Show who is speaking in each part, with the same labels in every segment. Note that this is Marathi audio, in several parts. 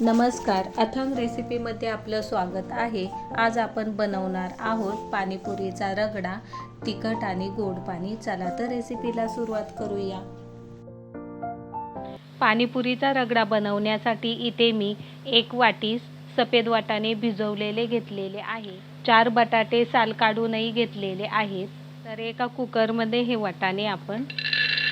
Speaker 1: नमस्कार. अथंग रेसिपीमध्ये आपलं स्वागत आहे. आज आपण बनवणार आहोत पाणीपुरीचा रगडा तिखट आणि गोड पाणी. चला तर रेसिपीला सुरुवात करूया. पाणीपुरीचा रगडा बनवण्यासाठी इथे मी एक वाटीस सफेद वाटाने भिजवलेले घेतलेले आहे. चार बटाटे साल काढूनही घेतलेले आहेत. तर एका कुकरमध्ये हे वाटाणे आपण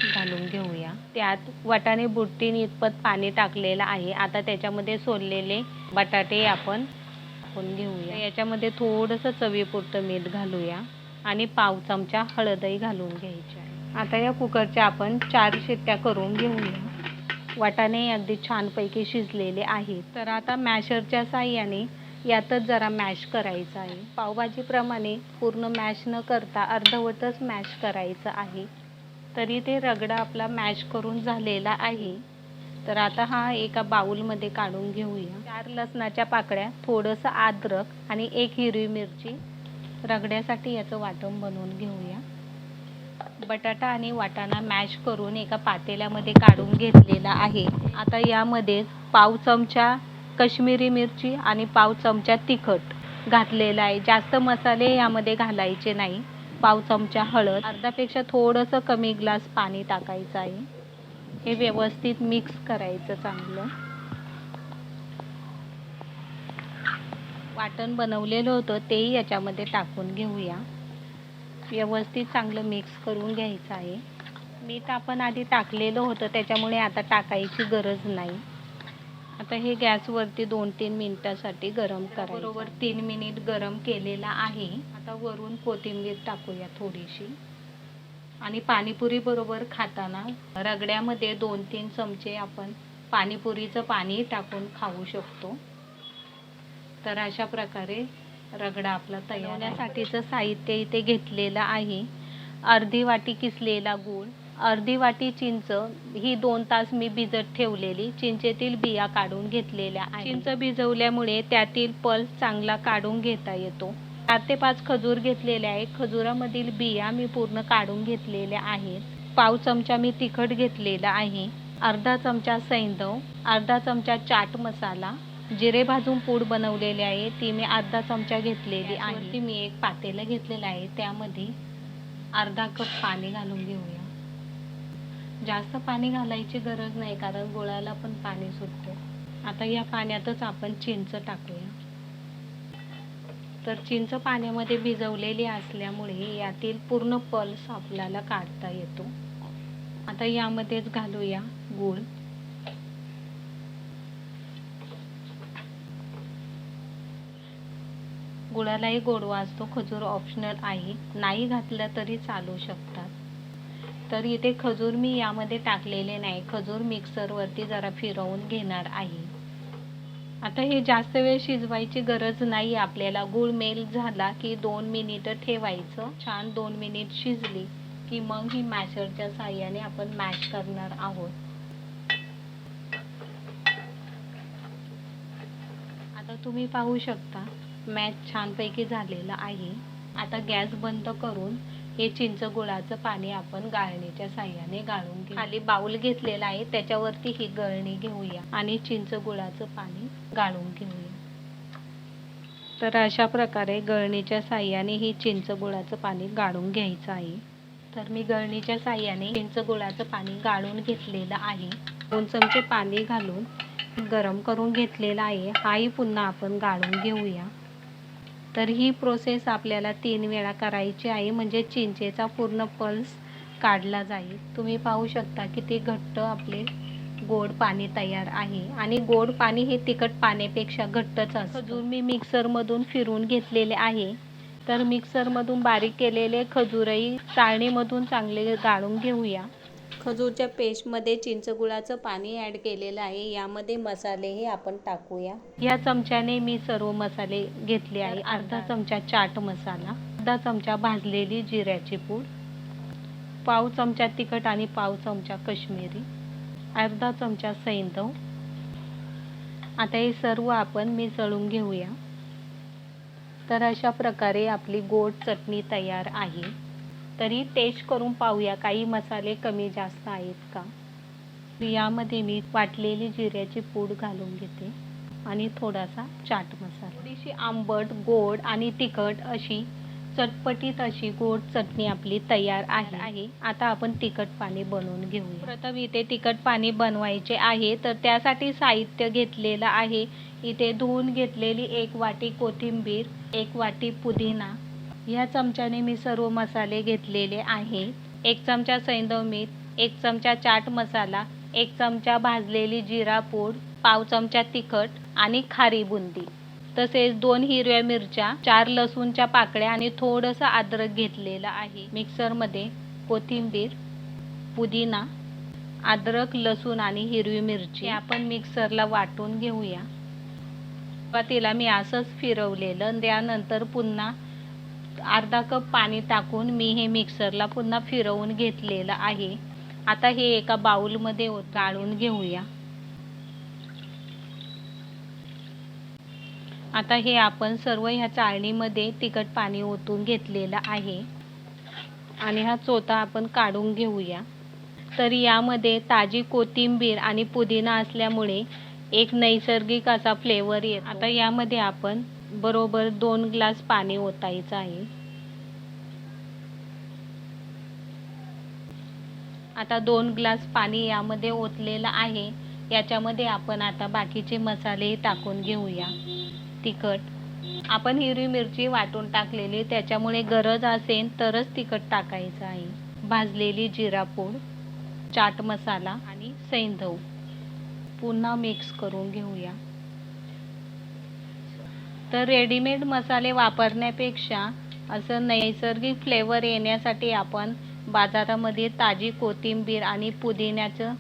Speaker 1: घालून घेऊया. त्यात वाटाणे बुट्टीन इतपत पाणी टाकलेलं आहे. आता त्याच्यामध्ये सोललेले बटाटे आपण टाकून घेऊया. याच्यामध्ये थोडंसं चवीपुरतं मीठ घालूया आणि पाव चमचा हळदही घालून घ्यायची आहे. आता या कुकरच्या आपण चार शिट्ट्या करून घेऊया. वाटाणे अगदी छानपैकी शिजलेले आहेत. तर आता मॅशरच्या साह्याने यातच जरा मॅश करायचं आहे. पावभाजीप्रमाणे पूर्ण मॅश न करता अर्धवटच मॅश करायचं आहे. तरी ते रगडा आपला मॅश करून झालेला आहे. तर आता हा एका बाऊलमध्ये काढून घेऊया. चार लसणाच्या पाकळ्या थोडंसं अद्रक आणि एक हिरवी मिरची. रगड्यासाठी याचं वाटण बनवून घेऊया. बटाटा आणि वाटाणा मॅश करून एका पातेल्यामध्ये काढून घेतलेला आहे. आता यामध्ये पाव चमचा कश्मीरी मिरची आणि पाव चमचा तिखट घातलेला आहे. जास्त मसाले यामध्ये घालायचे नाही. पाव चमचा हळद अर्धापेक्षा थोडंसं कमी ग्लास पाणी टाकायचं आहे. हे व्यवस्थित मिक्स करायचं चांगलं. वाटण बनवलेलं होतं तेही याच्यामध्ये टाकून घेऊया. व्यवस्थित चांगलं मिक्स करून घ्यायचं आहे. मीठ आपण आधी टाकलेलं होतं त्याच्यामुळे आता टाकायची गरज नाही. आता हे गॅसवरती दोन तीन मिनिटासाठी गरम करायचं. बरोबर तीन मिनिट गरम केलेला आहे. आता वरून कोथिंबीर टाकूया थोडीशी. आणि पाणीपुरी बरोबर खाताना रगड्यामध्ये दोन तीन चमचे आपण पाणीपुरीचं पाणी टाकून खाऊ शकतो. तर अशा प्रकारे रगडा आपला तयार होण्यासाठीचं साहित्य इथे घेतलेलं आहे. अर्धी वाटी किसलेला गूळ. अर्धी वाटी चिंच ही दोन तास मी भिजत ठेवलेली. चिंचेतील बिया काढून घेतलेल्या आहे चिंच भिजवल्यामुळे त्यातील पल्स चांगला काढून घेता येतो. चार ते पाच खजूर घेतलेले आहे खजुरामधील बिया मी पूर्ण काढून घेतलेल्या आहेत. पाव चमचा मी तिखट घेतलेला आहे. अर्धा चमचा सैंधव अर्धा चमचा चाट मसाला जिरे भाजून पूड बनवलेली आहे. ती मी अर्धा चमचा घेतलेली आहे. ती मी एक पातेलं घेतलेलं आहे. त्यामध्ये अर्धा कप पाणी घालून घेऊया. जास्त पाणी घालायची गरज नाही कारण गुळाला पण पाणी सुटतं. आता या पाण्यातच आपण चिंच टाकूया. तर चिंच पाण्यामध्ये भिजवलेली असल्यामुळे यातील पूर्ण पल्स आपल्याला काढता येतो. आता यामध्येच घालूया गूळ. गुळालाही गोडवा असतो खजूर ऑप्शनल आहे. नाही घातलं तरी चालू शकतात. तर इथे खजूर मी यामध्ये टाकलेले नाही. खजूर मिक्सरवरती जरा फिरवून घेणार आहे. आता हे जास्त वेळ शिजवायची गरज नाही आपल्याला. गूळ मेल झाला की दोन मिनिटं ठेवायचं. छान दोन मिनिट शिजली की मग ही मॅशरच्या साह्याने आपण मॅश करणार आहोत. आता तुम्ही पाहू शकता मॅच छानपैकी झालेलं आहे. आता गॅस बंद करून हे चिंच गुळाचं पाणी आपण गाळणीच्या साह्याने गाळून घेऊ. खाली बाउल घेतलेला आहे त्याच्यावरती ही गळणी घेऊया. आणि चिंच गुळाचं पाणी गाळून घेऊया. तर अशा प्रकारे गळणीच्या साह्याने ही चिंच गुळाचं पाणी गाळून घ्यायचं आहे. तर मी गळणीच्या साह्याने चिंच गुळाचं पाणी गाळून घेतलेलं आहे. दोन चमचे पाणी घालून गरम करून घेतलेला आहे. हाही पुन्हा आपण गाळून घेऊया. तर ही प्रोसेस आपल्याला तीन वेळा करायची आहे. म्हणजे चिंचेचा पूर्ण पल्स काढला जाईल. तुम्ही पाहू शकता किती घट्ट आपले गोड पाणी तयार आहे. आणि गोड पाणी हे तिखट पाण्यापेक्षा घट्टच असतं. खजूर मी मिक्सरमधून फिरून घेतलेले आहे. तर मिक्सरमधून बारीक केलेले खजूरही चाळणीमधून चांगले गाळून घेऊया. खजूरच्या पेस्टमध्ये चिंचगुळाचं पाणी ॲड केलेलं आहे. यामध्ये मसालेही आपण टाकूया. या चमच्याने मी सर्व मसाले घेतले आहे अर्धा चमचा चाट मसाला अर्धा चमचा भाजलेली जिऱ्याची पूड पाव चमचा तिखट आणि पाव चमचा कश्मीरी अर्धा चमचा सैंधव आता हे सर्व आपण मिसळून घेऊया. तर अशा प्रकारे आपली गोड चटणी तयार आहे. तरी टेस्ट करून पाहूया काही मसाले कमी जास्त आहेत का? यामध्ये मी वाटलेली जिऱ्याची पूड घालून घेते आणि थोडासा चाट मसाला. थोडीशी आंबट गोड आणि तिखट अशी चटपटीत अशी गोड चटणी आपली तयार आहे. आहे. आता आपण तिखट पाणी बनवून घेऊया. प्रथम इथे तिखट पाणी बनवायचे आहे तर त्यासाठी साहित्य घेतलेलं आहे. इथे धुवून घेतलेली एक वाटी कोथिंबीर एक वाटी पुदिना ह्या चमच्याने मी सर्व मसाले घेतलेले आहे. एक चमचा सैंदव मीठ एक चमचा चाट मसाला एक चमचा भाजलेली जिरा पूड पाव चमचा तिखट आणि खारी बुंदी. तसेच दोन हिरव्या मिरच्या चार लसूणच्या पाकळ्या आणि थोडंसं अद्रक घेतलेलं आहे. मिक्सरमध्ये कोथिंबीर पुदिना अद्रक लसूण आणि हिरवी मिरची आपण मिक्सरला वाटून घेऊया. सुरुवातीला मी असंच फिरवलेलं त्यानंतर पुन्हा अर्धा कप पाणी टाकून मी हे मिक्सरला पुन्हा फिरवून घेतलेलं आहे. आता हे एका बाऊलमध्ये गाळून घेऊया. आता हे आपण सर्व ह्या चाळणीमध्ये तिखट पाणी ओतून घेतलेलं आहे. आणि हा चोथा आपण काढून घेऊया. तर यामध्ये ताजी कोथिंबीर आणि पुदिना असल्यामुळे एक नैसर्गिक असा फ्लेवर येतो. आता यामध्ये आपण बरोबर दोन ग्लास पाणी ओतायचं आहे. आता दोन ग्लास पाणी यामध्ये ओतलेलं आहे. याच्यामध्ये आपण आता बाकीचे मसाले टाकून घेऊया. तिखट. आपण हिरवी मिरची वाटून टाकलेली त्याच्यामुळे गरज असेल तरच तिखट टाकायचं आहे. भाजलेली जिरापूड चाट मसाला आणि सैंधव. पुन्हा मिक्स करून घेऊया. तर रेडीमेड मसाले वापरण्यापेक्षा असं नैसर्गिक फ्लेवर येण्यासाठी आपण बाजारामध्ये ताजी कोथिंबीर आणि पुदिन्याचं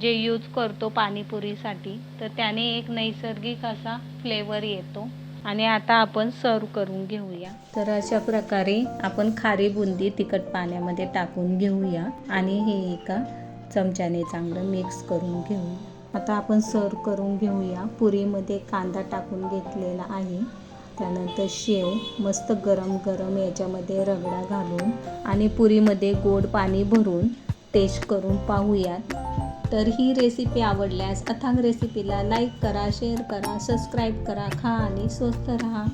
Speaker 1: जे यूज करतो पाणीपुरीसाठी तर त्याने एक नैसर्गिक असा फ्लेवर येतो. आणि आता आपण सर्व करून घेऊया. तर अशा प्रकारे आपण खारी बुंदी तिखट पाण्यामध्ये टाकून घेऊया. आणि हे एका चमच्याने चांगलं मिक्स करून घेऊ आता आपण सर्व करून घेऊया. पुरीमध्ये कांदा टाकून घेतलेला आहे. त्यानंतर शेव मस्त गरम गरम याच्यामध्ये रगडा घालून आणि पुरीमध्ये गोड पाणी भरून टेस्ट करून पाहूयात. तर ही रेसिपी आवडल्यास अथांग रेसिपीला लाईक करा शेअर करा सबस्क्राईब करा खा आणि स्वस्त राहा.